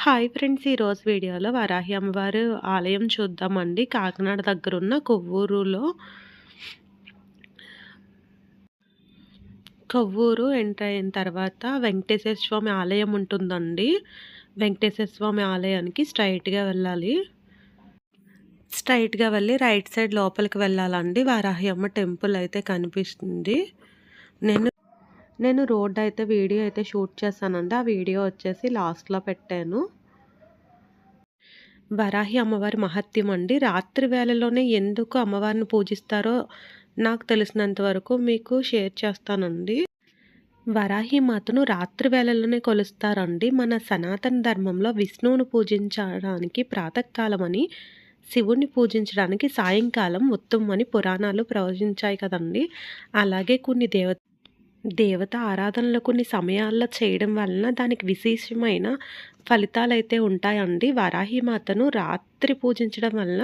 Hi friends ఈరోజు వీడియోలో వరాహి అమ్మవారు ఆలయం చూద్దామండి. కాకినాడ దగ్గర ఉన్న కొవ్వూరులో. కొవ్వూరు ఎంటర్ అయిన తర్వాత వెంకటేశ్వర స్వామి ఆలయం ఉంటుందండి. వెంకటేశ్వర స్వామి ఆలయానికి స్ట్రైట్గా వెళ్ళాలి. స్ట్రైట్గా వెళ్ళి రైట్ సైడ్ లోపలికి వెళ్ళాలండి. వారాహి అమ్మ టెంపుల్ అయితే కనిపిస్తుంది. నేను నేను రోడ్ అయితే వీడియో అయితే షూట్ చేశానండి. ఆ వీడియో వచ్చేసి లాస్ట్లో పెట్టాను. వరాహి అమ్మవారి మహత్యం అండి. రాత్రి వేళలోనే ఎందుకు అమ్మవారిని పూజిస్తారో నాకు తెలిసినంత వరకు మీకు షేర్ చేస్తానండి. వరాహి మాతను రాత్రి వేళల్లోనే కొలుస్తారండి. మన సనాతన ధర్మంలో విష్ణువును పూజించడానికి ప్రాతకాలమని శివుణ్ణి పూజించడానికి సాయంకాలం ఉత్తమని పురాణాలు ప్రవచించాయి కదండి. అలాగే కొన్ని దేవత దేవత ఆరాధనలు కొన్ని సమయాల్లో చేయడం వలన దానికి విశేషమైన ఫలితాలైతే ఉంటాయండి. వరాహిమాతను రాత్రి పూజించడం వలన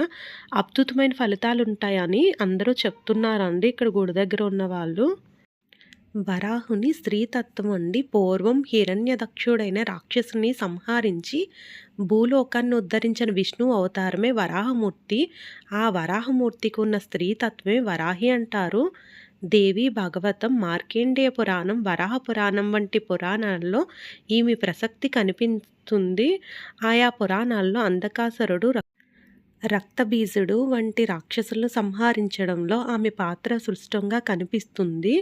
అద్భుతమైన ఫలితాలు ఉంటాయని అందరూ చెప్తున్నారండి ఇక్కడ గుడి దగ్గర ఉన్న వాళ్ళు. వరాహుని స్త్రీతత్వం అండి. పూర్వం హిరణ్య దక్షుడైన రాక్షసుని సంహరించి భూలోకాన్ని ఉద్ధరించిన విష్ణు అవతారమే వరాహమూర్తి. ఆ వరాహమూర్తికి ఉన్న స్త్రీతత్వమే వరాహి అంటారు. దేవి భాగవతం మార్కేండేయ పురాణం వరాహ పురాణం వంటి పురాణాల్లో ఈమె ప్రసక్తి కనిపిస్తుంది. ఆయా పురాణాల్లో అంధకాసురుడు రక్తబీజుడు వంటి రాక్షసులను సంహరించడంలో ఆమె పాత్ర సృష్టంగా కనిపిస్తుంది.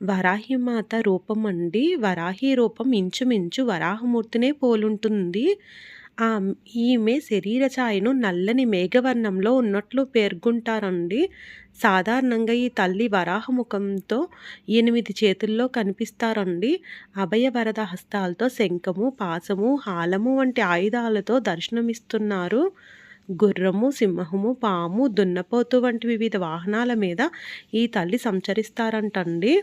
వరాహిమాత రూపం అండి. వరాహి రూపం ఇంచుమించు వరాహమూర్తినే పోలుంటుంది. ఆ ఈమె శరీర ఛాయను నల్లని మేఘవర్ణంలో ఉన్నట్లు పేర్కొంటారండి. సాధారణంగా ఈ తల్లి వరాహముఖంతో ఎనిమిది చేతుల్లో కనిపిస్తారండి. అభయవరద హస్తాలతో శంఖము పాసము హాలము వంటి ఆయుధాలతో దర్శనమిస్తున్నారు. గుర్రము సింహము పాము దున్నపోతు వంటి వివిధ వాహనాల మీద ఈ తల్లి సంచరిస్తారంటండి.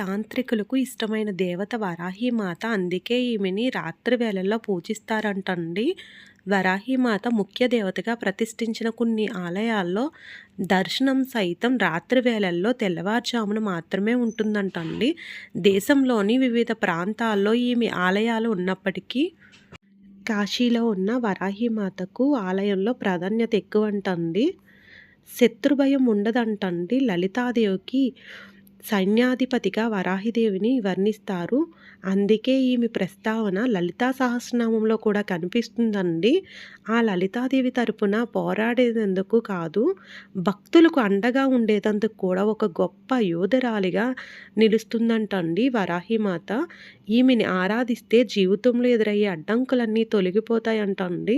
తాంత్రికులకు ఇష్టమైన దేవత వరాహిమాత. అందుకే ఈమెని రాత్రి వేళల్లో పూజిస్తారంటండి. వరాహిమాత ముఖ్య దేవతగా ప్రతిష్ఠించిన కొన్ని ఆలయాల్లో దర్శనం సైతం రాత్రి వేళల్లో తెల్లవారుజామున మాత్రమే ఉంటుందంటండి. దేశంలోని వివిధ ప్రాంతాల్లో ఈమె ఆలయాలు ఉన్నప్పటికీ కాశీలో ఉన్న వరాహిమాతకు ఆలయంలో ప్రాధాన్యత ఎక్కువ అంటండి శత్రుభయం ఉండదంటండి. లలితాదేవికి సైన్యాధిపతిగా వరాహిదేవిని వర్ణిస్తారు. అందుకే ఈమె ప్రస్తావన లలితా సహస్రనామంలో కూడా కనిపిస్తుందండి. ఆ లలితాదేవి తరపున పోరాడేందుకు కాదు భక్తులకు అండగా ఉండేటందుకు కూడా ఒక గొప్ప యోధరాలిగా నిలుస్తుందంటండి వరాహిమాత ఈమెని ఆరాధిస్తే జీవితంలో ఎదురయ్యే అడ్డంకులన్నీ తొలగిపోతాయంటండి.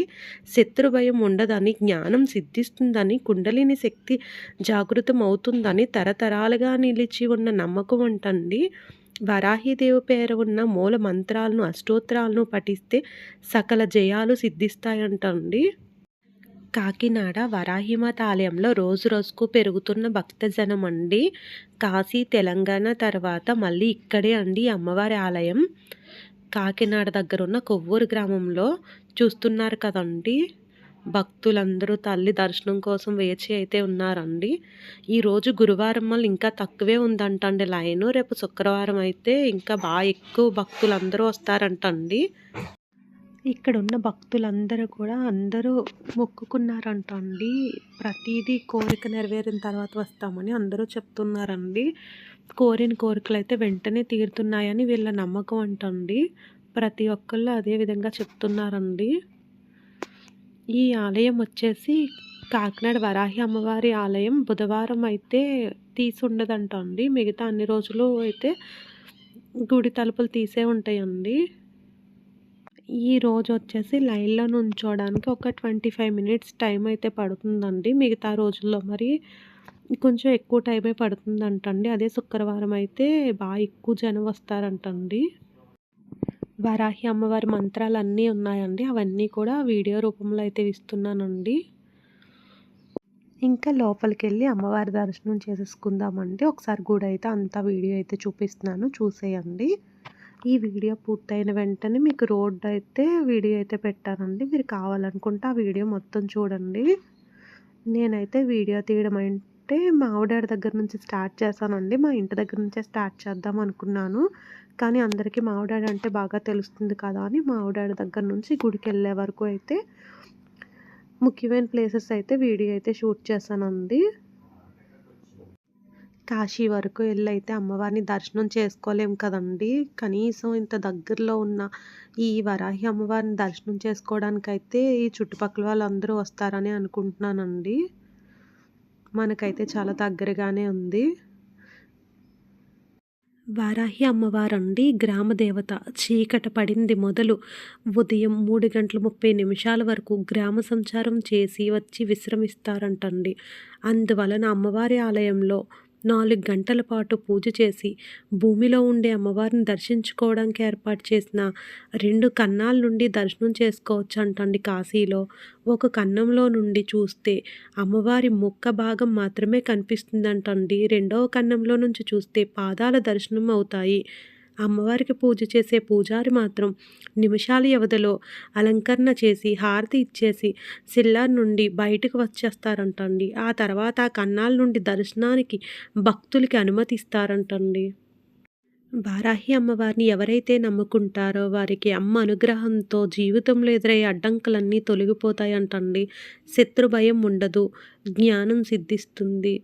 శత్రుభయం ఉండదని జ్ఞానం సిద్ధిస్తుందని కుండలిని శక్తి జాగృతం అవుతుందని తరతరాలుగా నిలిచి ఉన్న నమ్మకం అంటండి. వరాహిదేవి పేరు ఉన్న మూల మంత్రాలను అష్టోత్తరాలను పఠిస్తే సకల జయాలు సిద్ధిస్తాయంటండి. కాకినాడ వరాహిమాత ఆలయంలో రోజు రోజుకు పెరుగుతున్న భక్తజనం అండి కాశీ తెలంగాణ తర్వాత మళ్ళీ ఇక్కడే అండి అమ్మవారి ఆలయం. కాకినాడ దగ్గర ఉన్న కొవ్వూరు గ్రామంలో చూస్తున్నారు కదండి. భక్తులందరూ తల్లి దర్శనం కోసం వేచి అయితే ఉన్నారండి. ఈరోజు గురువారం మళ్ళీ ఇంకా తక్కువే ఉందంటండి. లైను రేపు శుక్రవారం అయితే ఇంకా బాగా ఎక్కువ భక్తులు అందరూ వస్తారంటండి. ఇక్కడ ఉన్న భక్తులందరూ కూడా అందరూ మొక్కుకున్నారంట అండి ప్రతిదీ కోరిక నెరవేరిన తర్వాత వస్తామని అందరూ చెప్తున్నారండి. కోరిన కోరికలు అయితే వెంటనే తీరుతున్నాయని వీళ్ళ నమ్మకం అంటండి. ప్రతి ఒక్కళ్ళు అదే విధంగా చెప్తున్నారండి. ఈ ఆలయం వచ్చేసి కాకినాడ వరాహి అమ్మవారి ఆలయం. బుధవారం అయితే తీసి ఉండదంట అండి మిగతా అన్ని రోజులు అయితే గుడి తలుపులు తీసే ఉంటాయండి. ఈ రోజు వచ్చేసి లైన్లో నుంచోడానికి ఒక ట్వంటీ ఫైవ్ మినిట్స్ టైం అయితే పడుతుందండి. మిగతా రోజుల్లో మరి కొంచెం ఎక్కువ టైమే పడుతుందంటండి. అదే శుక్రవారం అయితే బాగా ఎక్కువ జనం వస్తారంటండి. వరాహి అమ్మవారి మంత్రాలు అన్నీ ఉన్నాయండి. అవన్నీ కూడా వీడియో రూపంలో అయితే ఇస్తున్నానండి. ఇంకా లోపలికి వెళ్ళి అమ్మవారి దర్శనం చేసేసుకుందామండి. ఒకసారి గుడి అయితే అంతా వీడియో అయితే చూపిస్తున్నాను. చూసేయండి. ఈ వీడియో పూర్తయిన వెంటనే మీకు రోడ్ అయితే వీడియో అయితే పెట్టానండి. మీరు కావాలనుకుంటే ఆ వీడియో మొత్తం చూడండి. నేనైతే వీడియో తీయడం అంటే మా ఆవిడాడి దగ్గర నుంచి స్టార్ట్ చేశానండి. మా ఇంటి దగ్గర నుంచే స్టార్ట్ చేద్దాం అనుకున్నాను. కానీ అందరికీ మావిడాడ అంటే బాగా తెలుస్తుంది కదా అని మావిడాడ దగ్గర నుంచి గుడికి వెళ్ళే వరకు అయితే ముఖ్యమైన ప్లేసెస్ అయితే వీడియో అయితే షూట్ చేశానండి. కాశీ వరకు వెళ్ళైతే అమ్మవారిని దర్శనం చేసుకోలేం కదండి. కనీసం ఇంత దగ్గరలో ఉన్న ఈ వరాహి అమ్మవారిని దర్శనం చేసుకోవడానికైతే ఈ చుట్టుపక్కల వాళ్ళందరూ వస్తారని అనుకుంటున్నానండి. మనకైతే చాలా దగ్గరగానే ఉంది. వారాహి అమ్మవారండి గ్రామ దేవత. చీకట పడింది మొదలు ఉదయం మూడు గంటల ముప్పై నిమిషాల వరకు గ్రామ సంచారం చేసి వచ్చి విశ్రమిస్తారంటండి. అందువలన అమ్మవారి ఆలయంలో నాలుగు గంటల పాటు పూజ చేసి భూమిలో ఉండే అమ్మవారిని దర్శించుకోవడానికి ఏర్పాటు చేసిన రెండు కన్నాల నుండి దర్శనం చేసుకోవచ్చు అంటండి కాశీలో. ఒక కన్నంలో నుండి చూస్తే అమ్మవారి ముక్క భాగం మాత్రమే కనిపిస్తుందంటండి. రెండవ కన్నంలో నుంచి చూస్తే పాదాల దర్శనం అవుతాయి. అమ్మవారికి పూజ చేసే పూజారి మాత్రం నిమిషాల వ్యవధిలో అలంకరణ చేసి హారతి ఇచ్చేసి సిల్లార్ నుండి బయటకు వచ్చేస్తారంటండి. ఆ తర్వాత ఆ కన్నాల నుండి దర్శనానికి భక్తులకి అనుమతిస్తారంటండి. వారాహి అమ్మవారిని ఎవరైతే నమ్ముకుంటారో వారికి అమ్మ అనుగ్రహంతో జీవితంలో ఎదురయ్యే అడ్డంకులన్నీ తొలగిపోతాయంటండి. శత్రు భయం ఉండదు జ్ఞానం సిద్ధిస్తుంది.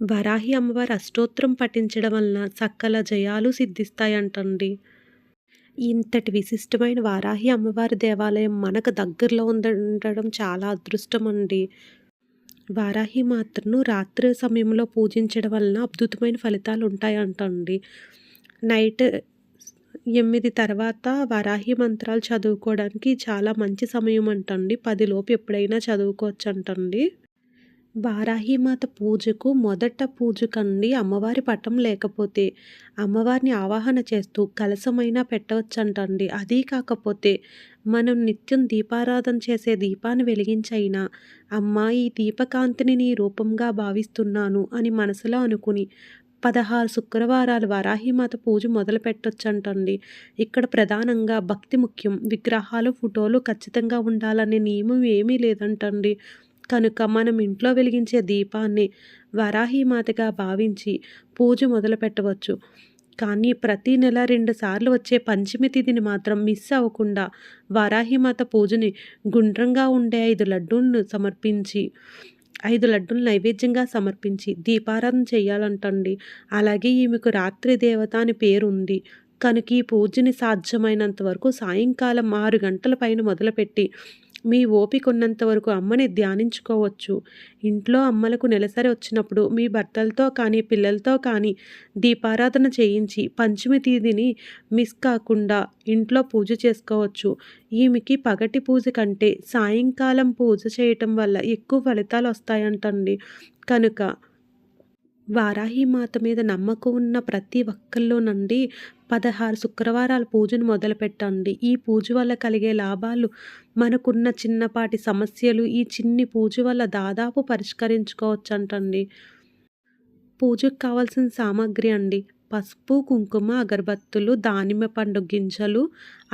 వరాహి అమ్మవారి అష్టోత్తరం పఠించడం వలన సకల జయాలు సిద్ధిస్తాయంటండి. ఇంతటి విశిష్టమైన వారాహి అమ్మవారి దేవాలయం మనకు దగ్గరలో ఉండడం చాలా అదృష్టం అండి వారాహి మాత్రను రాత్రి సమయంలో పూజించడం వలన అద్భుతమైన ఫలితాలు ఉంటాయంటండి. నైట్ ఎనిమిది తర్వాత వరాహి మంత్రాలు చదువుకోవడానికి చాలా మంచి సమయం అంటండి పదిలోపు ఎప్పుడైనా చదువుకోవచ్చు అంటండి వారాహిమాత పూజకు మొదట పూజకండి అమ్మవారి పటం లేకపోతే అమ్మవారిని ఆవాహన చేస్తూ కలసమైనా పెట్టవచ్చంటండి. అదీ కాకపోతే మనం నిత్యం దీపారాధన చేసే దీపాన్ని వెలిగించైనా అమ్మ ఈ దీపకాంతిని నీ రూపంగా భావిస్తున్నాను అని మనసులో అనుకుని పదహారు శుక్రవారాలు వరాహిమాత పూజ మొదలు పెట్టొచ్చంటండి. ఇక్కడ ప్రధానంగా భక్తి ముఖ్యం. విగ్రహాలు ఫోటోలు ఖచ్చితంగా ఉండాలనే నియమం ఏమీ లేదంటండి. కనుక మనం ఇంట్లో వెలిగించే దీపాన్ని వరాహీమాతగా భావించి పూజ మొదలు పెట్టవచ్చు. కానీ ప్రతి నెల రెండు సార్లు వచ్చే పంచమి తిథిని మాత్రం మిస్ అవ్వకుండా వారాహిమాత పూజని గుండ్రంగా ఉండే ఐదు లడ్డూలను సమర్పించి ఐదు లడ్డూలు నైవేద్యంగా సమర్పించి దీపారాధన చేయాలంటండి. అలాగే ఈమెకు రాత్రి దేవత అని పేరు ఉంది కనుక ఈ పూజని సాధ్యమైనంత వరకు సాయంకాలం ఆరు గంటల పైన మొదలుపెట్టి మీ ఓపికన్నంత వరకు అమ్మని ధ్యానించుకోవచ్చు. ఇంట్లో అమ్మలకు నెలసరి వచ్చినప్పుడు మీ భర్తలతో కానీ పిల్లలతో కానీ దీపారాధన చేయించి పంచమి తీదిని మిస్ కాకుండా ఇంట్లో పూజ చేసుకోవచ్చు. ఈమెకి పగటి పూజ కంటే సాయంకాలం పూజ చేయటం వల్ల ఎక్కువ ఫలితాలు వస్తాయంటండి. కనుక వారాహిమాత మీద నమ్మకం ఉన్న ప్రతి ఒక్కళ్ళు నుండి పదహారు శుక్రవారాల పూజను మొదలుపెట్టండి. ఈ పూజ వల్ల కలిగే లాభాలు మనకున్న చిన్నపాటి సమస్యలు ఈ చిన్ని పూజ వల్ల దాదాపు పరిష్కరించుకోవచ్చు అంటండి పూజకు కావాల్సిన సామాగ్రి అండి. పసుపు కుంకుమ అగరబత్తులు దానిమ్మ పండు గింజలు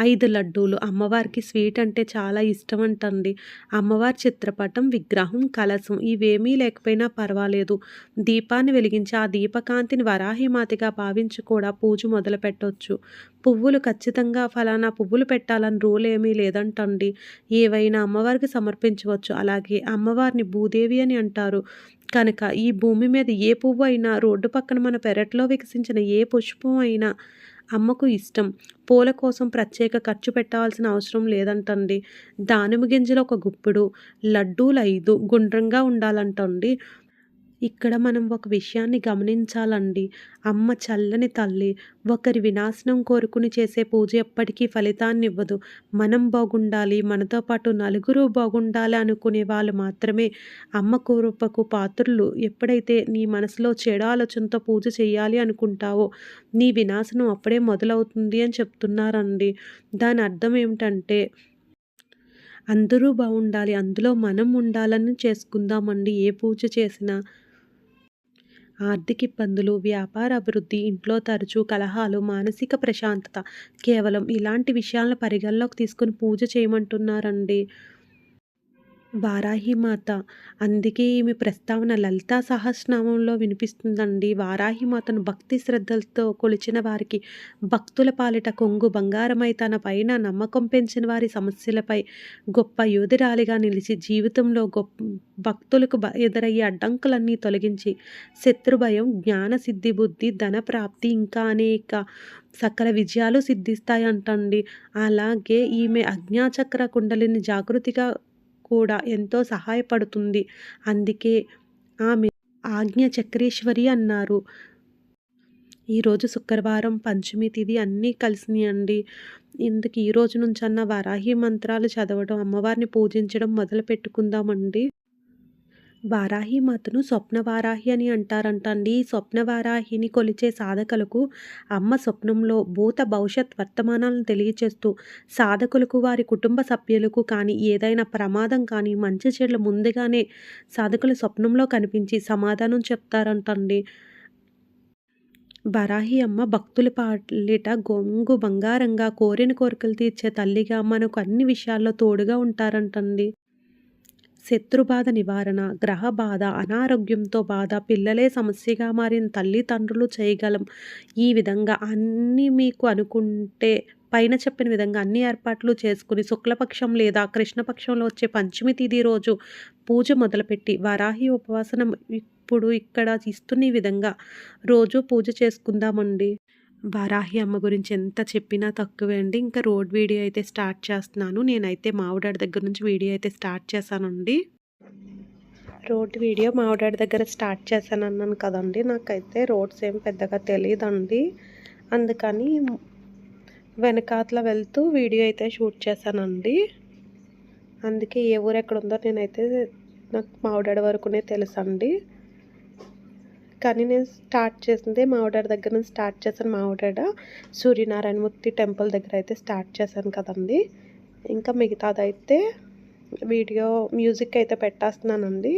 ఐదు లడ్డూలు. అమ్మవారికి స్వీట్ అంటే చాలా ఇష్టం అంటండి అమ్మవారి చిత్రపటం విగ్రహం కలసం ఇవేమీ లేకపోయినా పర్వాలేదు. దీపాన్ని వెలిగించి ఆ దీపకాంతిని వరాహిమాతిగా భావించి కూడా పూజ మొదలు పెట్టవచ్చు పువ్వులు ఖచ్చితంగా ఫలానా పువ్వులు పెట్టాలని రూల్ ఏమీ లేదంటండి. ఏవైనా అమ్మవారికి సమర్పించవచ్చు. అలాగే అమ్మవారిని భూదేవి అని అంటారు. కనుక ఈ భూమి మీద ఏ పువ్వు అయినా రోడ్డు పక్కన మన పెరట్లో వికసించిన ఏ పుష్పం అయినా అమ్మకు ఇష్టం. పూల కోసం ప్రత్యేక ఖర్చు పెట్టాల్సిన అవసరం లేదంటండి. దానిమ్మ గింజలు ఒక గుప్పుడు లడ్డూలు ఐదు గుండ్రంగా ఉండాలంటండి. ఇక్కడ మనం ఒక విషయాన్ని గమనించాలండి. అమ్మ చల్లని తల్లి ఒకరి వినాశనం కోరుకుని చేసే పూజ ఎప్పటికీ ఫలితాన్ని ఇవ్వదు. మనం బాగుండాలి మనతో పాటు నలుగురు బాగుండాలి అనుకునే వాళ్ళు మాత్రమే అమ్మ కోరుపకు పాత్రలు. ఎప్పుడైతే నీ మనసులో చెడు ఆలోచనతో పూజ చేయాలి అనుకుంటావో నీ వినాశనం అప్పుడే మొదలవుతుంది అని చెప్తున్నారండి. దాని అర్థం ఏమిటంటే అందరూ బాగుండాలి అందులో మనం ఉండాలని చేసుకుందామండి. ఏ పూజ చేసినా ఆర్థిక ఇబ్బందులు వ్యాపార అభివృద్ధి ఇంట్లో తరచూ కలహాలు మానసిక ప్రశాంతత కేవలం ఇలాంటి విషయాలను పరిగణలోకి తీసుకొని పూజ చేయమంటున్నారండి. వారాహిమాత. అందుకే ఈమె ప్రస్తావన లలితా సహస్రనామంలో వినిపిస్తుందండి. వారాహిమాతను భక్తి శ్రద్ధలతో కొలిచిన వారికి భక్తుల పాలిట కొంగు బంగారమై తన పైన నమ్మకం పెంచిన వారి సమస్యలపై గొప్ప యోధురాలిగా నిలిచి జీవితంలో గొప్ప భక్తులకు ఎదురయ్యే అడ్డంకులన్నీ తొలగించి శత్రుభయం, జ్ఞాన సిద్ధి, బుద్ధి, ధన ప్రాప్తి ఇంకా అనేక సకల విజయాలు సిద్ధిస్తాయంటండి. అలాగే ఈమె అజ్ఞాచక్ర కుండలిని జాగృతిగా కూడా ఎంతో సహాయపడుతుంది. అందుకే ఆమె ఆజ్ఞ చక్రేశ్వరి అన్నారు. ఈరోజు శుక్రవారం పంచమి తిది అన్నీ కలిసినాయండి. ఇందుకు ఈ రోజు నుంచన్నా వారాహి మంత్రాలు చదవడం, అమ్మవారిని పూజించడం మొదలుపెట్టుకుందామండి. స్వప్న స్వప్నవారాహి అని అంటారంటండి. ఈ స్వప్నవారాహిని కొలిచే సాధకులకు అమ్మ స్వప్నంలో భూత, భవిష్యత్ వర్తమానాలను తెలియచేస్తూ సాధకులకు, వారి కుటుంబ సభ్యులకు కానీ ఏదైనా ప్రమాదం కానీ, మంచి చెడులు ముందుగానే సాధకుల స్వప్నంలో కనిపించి సమాధానం చెప్తారంటండి. వరాహి అమ్మ భక్తుల పాలిట గొంగు బంగారంగా, కోరిన కోరికలు తీర్చే తల్లిగా మనకు అన్ని విషయాల్లో తోడుగా ఉంటారంటండి. శత్రుబాధ నివారణ, గ్రహ బాధ, అనారోగ్యంతో బాధ, పిల్లలే సమస్యగా మారిన తల్లిదండ్రులు చేయగలం. ఈ విధంగా అన్నీ మీకు అనుకుంటే పైన చెప్పిన విధంగా అన్ని ఏర్పాట్లు చేసుకుని శుక్లపక్షం లేదా కృష్ణపక్షంలో వచ్చే పంచమి తిథి రోజు పూజ మొదలుపెట్టి వరాహి ఉపవాసనం ఇప్పుడు ఇక్కడ ఇస్తున్న విధంగా రోజు పూజ చేసుకుందామండి. వారాహి అమ్మ గురించి ఎంత చెప్పినా తక్కువే అండి. ఇంకా రోడ్ వీడియో అయితే స్టార్ట్ చేస్తున్నాను. నేనైతే మావిడాడి దగ్గర నుంచి వీడియో అయితే స్టార్ట్ చేశానండి. రోడ్ వీడియో మావిడాడి దగ్గర స్టార్ట్ చేశాను అన్నాను కదండి నాకైతే రోడ్స్ ఏం పెద్దగా తెలియదండి అందుకని వెనకాతల వెళ్తూ వీడియో అయితే షూట్ చేశానండి. అందుకే ఏ ఊరు ఎక్కడ ఉందో నేనైతే నాకు మావిడాడి వరకునే తెలుసండి. కానీ నేను స్టార్ట్ చేసింది మా ఆర్డర్ దగ్గర నుంచి స్టార్ట్ చేశాను. మావిడాడ సూర్యనారాయణమూర్తి టెంపుల్ దగ్గర అయితే స్టార్ట్ చేశాను కదండి. ఇంకా మిగతాదైతే వీడియో మ్యూజిక్ అయితే పెట్టేస్తున్నానండి.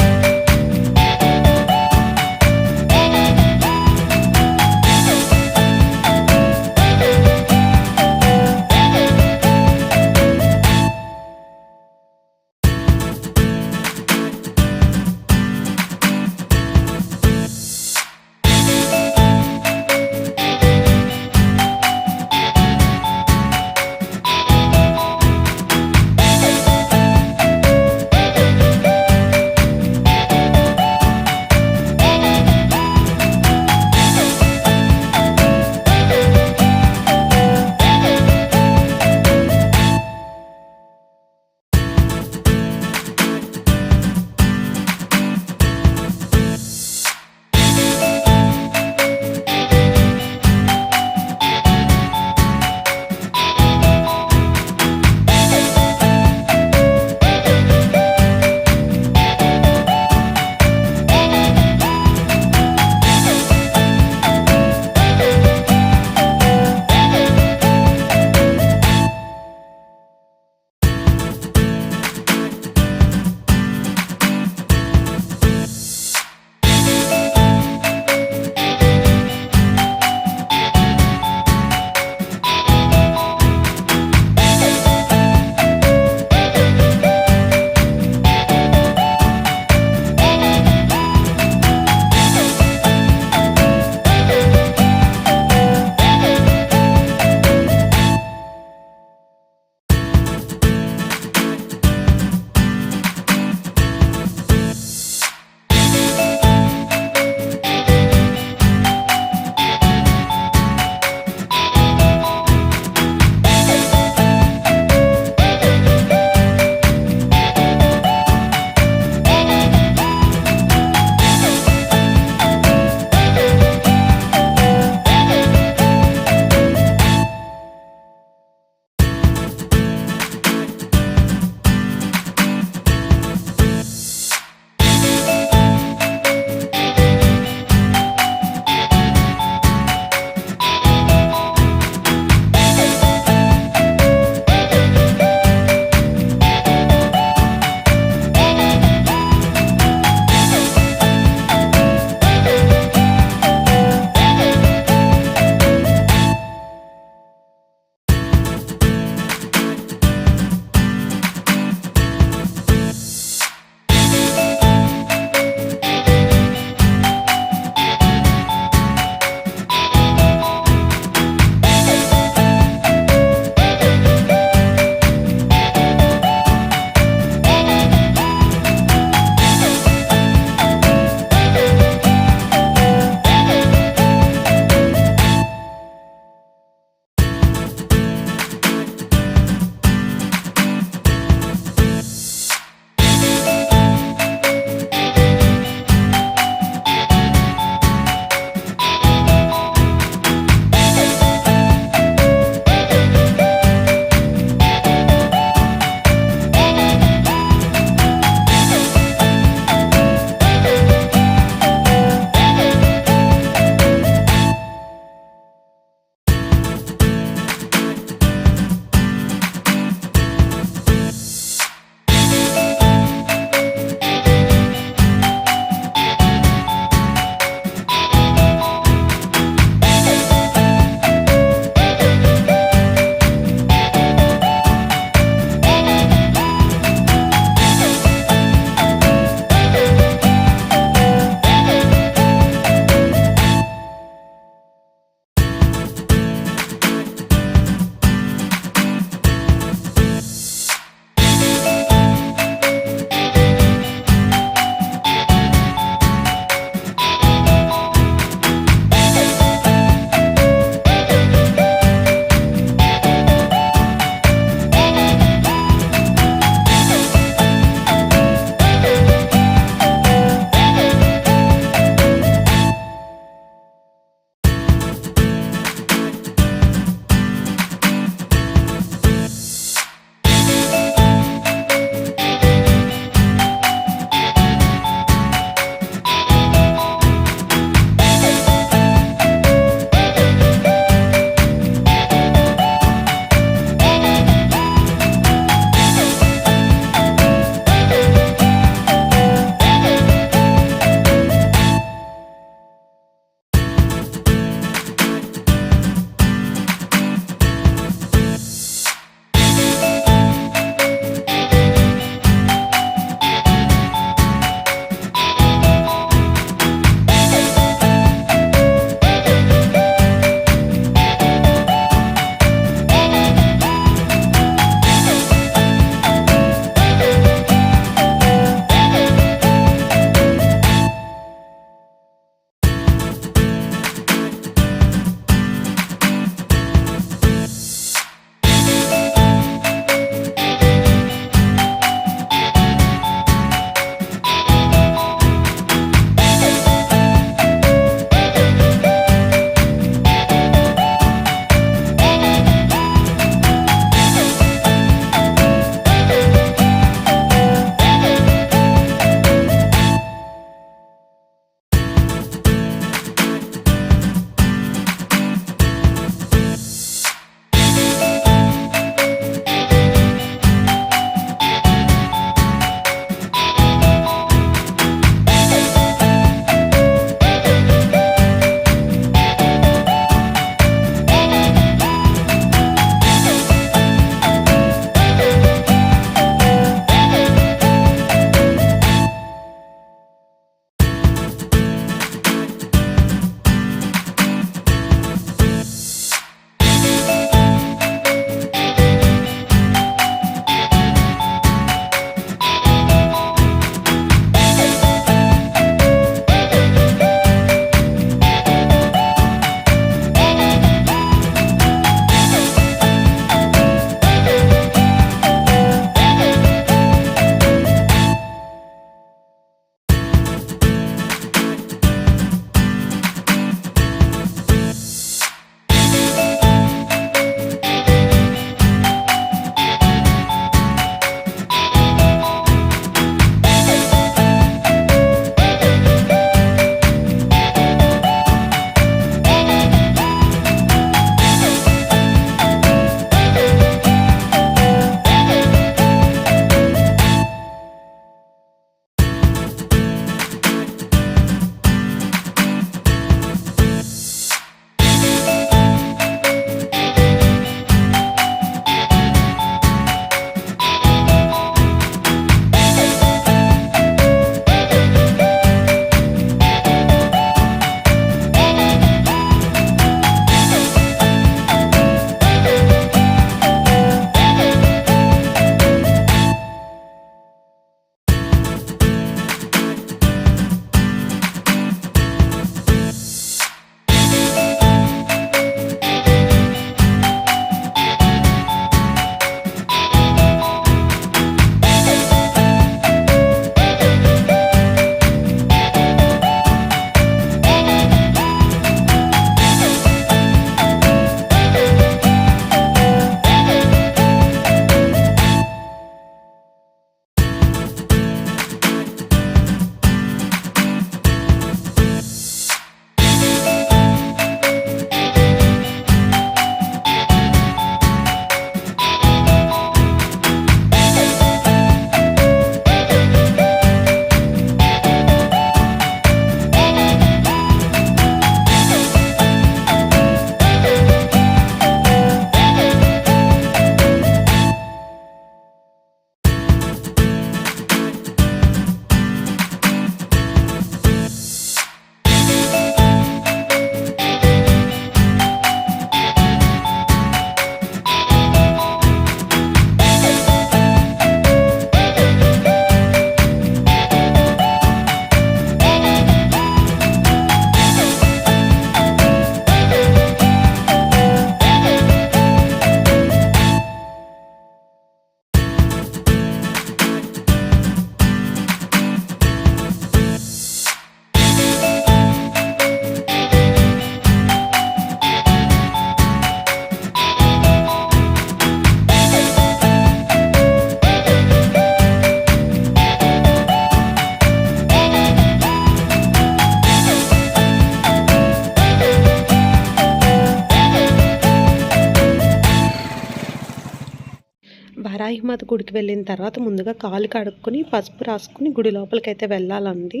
వారాహిమాత గుడికి వెళ్ళిన తర్వాత ముందుగా కాలు కడుక్కొని పసుపు రాసుకుని గుడి లోపలికైతే వెళ్ళాలండి.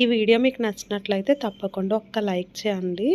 ఈ వీడియో మీకు నచ్చినట్లయితే తప్పకుండా ఒక్క లైక్ చేయండి.